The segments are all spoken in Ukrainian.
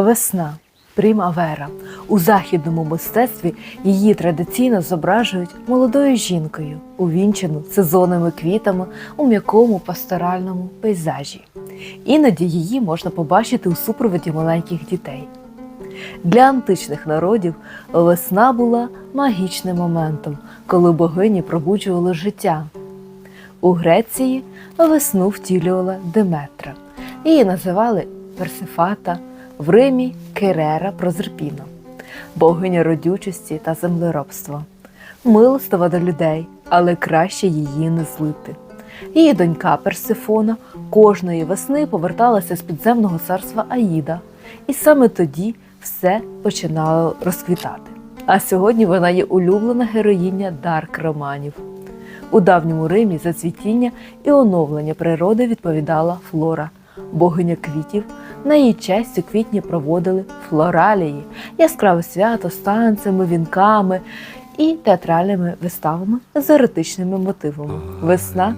Весна Примавера. У західному мистецтві її традиційно зображують молодою жінкою, увінчену сезонними квітами у м'якому пасторальному пейзажі. Іноді її можна побачити у супроводі маленьких дітей. Для античних народів весна була магічним моментом, коли богині пробуджували життя. У Греції весну втілювала Деметра. Її називали Персифата, в Римі Керера Прозерпіно, богиня родючості та землеробства, милостива до людей, але краще її не злити. Її донька Персифона кожної весни поверталася з підземного царства Аїда, і саме тоді все починало розквітати. А сьогодні вона є улюблена героїня Дарк романів. У давньому Римі за цвітіння і оновлення природи відповідала флора, богиня квітів. На її честь у квітні проводили флоралії, яскраве свято з танцями, вінками і театральними виставами з еротичними мотивами. Весна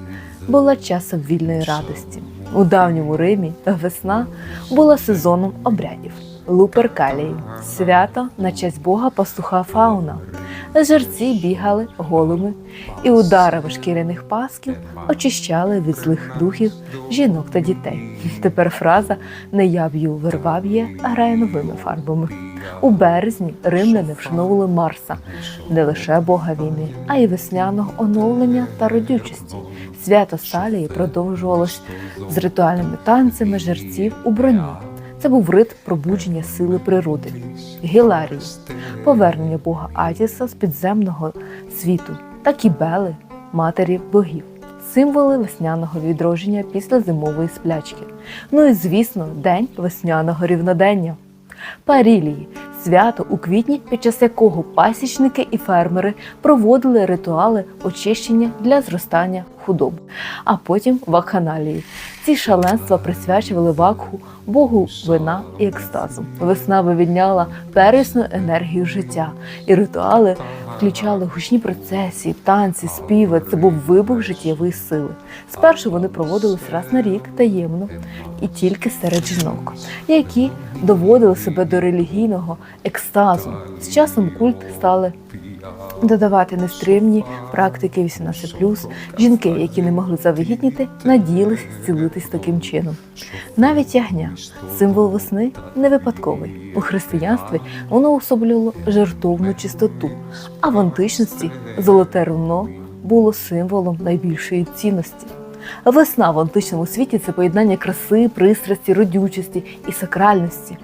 була часом вільної радості. У давньому Римі весна була сезоном обрядів. Луперкалії свято на честь бога пастуха Фауна. Жерці бігали голими і ударами шкіряних пасків очищали від злих духів жінок та дітей. Тепер фраза не я грає новими фарбами. У березні римляни вшановували Марса не лише бога війни, а й весняного оновлення та родючості. Свято Салії продовжувалось з ритуальними танцями жерців у броні. Це був рит пробудження сили природи. Гіларії повернення бога Атіса з підземного світу та кібели, матері богів, символи весняного відродження після зимової сплячки. Ну і звісно, день весняного рівнодення. Парілії свято у квітні, під час якого пасічники і фермери проводили ритуали очищення для зростання худоби, а потім вакханалії. Ці шаленства присвячували вакху богу вина і екстазу. Весна вивідняла первісну енергію життя, і ритуали включали гучні процесії, танці, співи. Це був вибух життєвої сили. Спершу вони проводились раз на рік таємно і тільки серед жінок, які доводили себе до релігійного екстазу. З часом культ стали додавати нестримні практики 18+. Жінки, які не могли завагітніти, надіялись зцілитись таким чином. Навіть ягня, символ весни, не випадковий. У християнстві воно особлювало жертовну чистоту, а в античності золоте руно було символом найбільшої цінності. Весна в античному світі це поєднання краси, пристрасті, родючості і сакральності.